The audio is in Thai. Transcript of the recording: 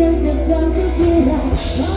ยังจะจำทุกเวลา